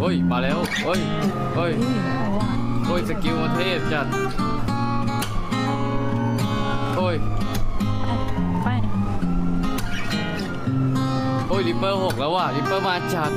เฮ้ยมาแล้วเฮ้ยเฮ้ยโอ้ยสกิลมาเทพจัดโอ้ยไปโอ้ยริปเปอร์หกแล้วว่ะริปเปอร์มาจัด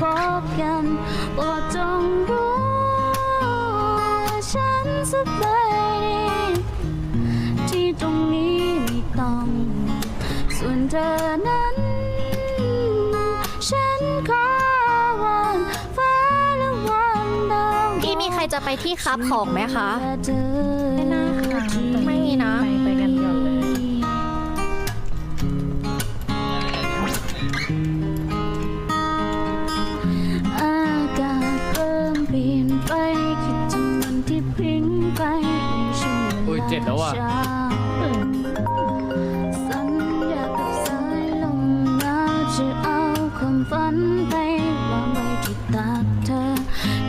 พบกันโปรดจงรู้ว่าฉันสบายดีที่ตรงนี้ไม่ต้อง ส่วนเธอนั้น ฉันขอวันฟ้าและวันดาวพี่มีใครจะไปที่คับของไหมคะ ไม่น่าค่ะ ไม่มีนะ เอาความฝันไปวาไว้ที่ตักเธอ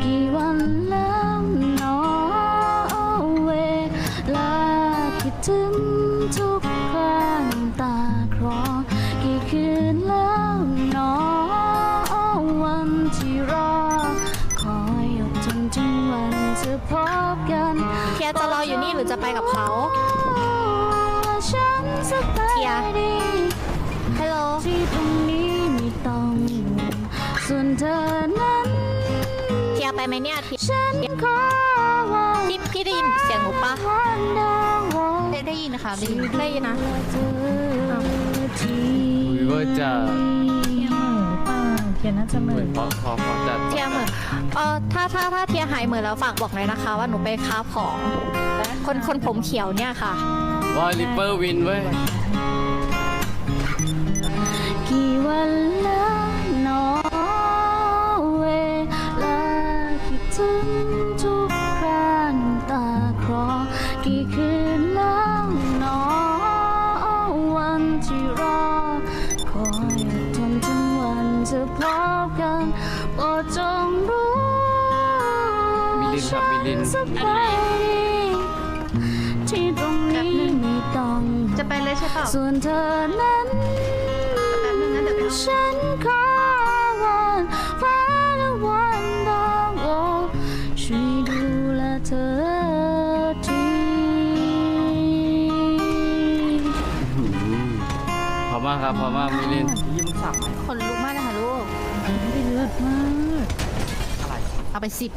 กี่วันแล้วนอเวลาคิดถึงทุกครั้งตา ยจะรออยู่นี่หรือจะไปกับเขาว่าฉันสบาเทียยดีฮัลโหลที่ตรงนี้ไม่ต้องห่วงส่วนเธอนั้นเทียไปไหมเนี่ยเทียฉันขอวันพี่พี่ได้ยินเสียงหนูปะวันดาวได้ได้ยินนะคะได้ยินได้ยินนะเธอที่อุ้ยเวอร์จัดเทียเหมือเปล่าเทียน่าจะเหมือุ้อยพอพอพอจัดเทียเหมือน เออถ้าถ้าถ้าเทียหายเหมือนแล้วฝากบอกหน่อยนะคะ ว่าหนูไปค้าของคนคนผมเขียวเนี่ยค่ะ ว่าริปเปอร์วินเว้ย กี่วันแล้วหนอเวลาคิดถึงทุกคราน้ำตาคลอกี่คืน จะพบกันโปรดจงรู้มิลินครับมิลินสบายดีที่ตรงนี้ไม่ต้องจะไปเลยใช่เปล่าส่วนเธอนั้น แป๊บนึงนะเดี๋ยวไปเอา ฉันขอ อมากครับพอมากมิลินคนลุกมากนะคะลูกไม่ได้เลือดมากเอาไปสิบ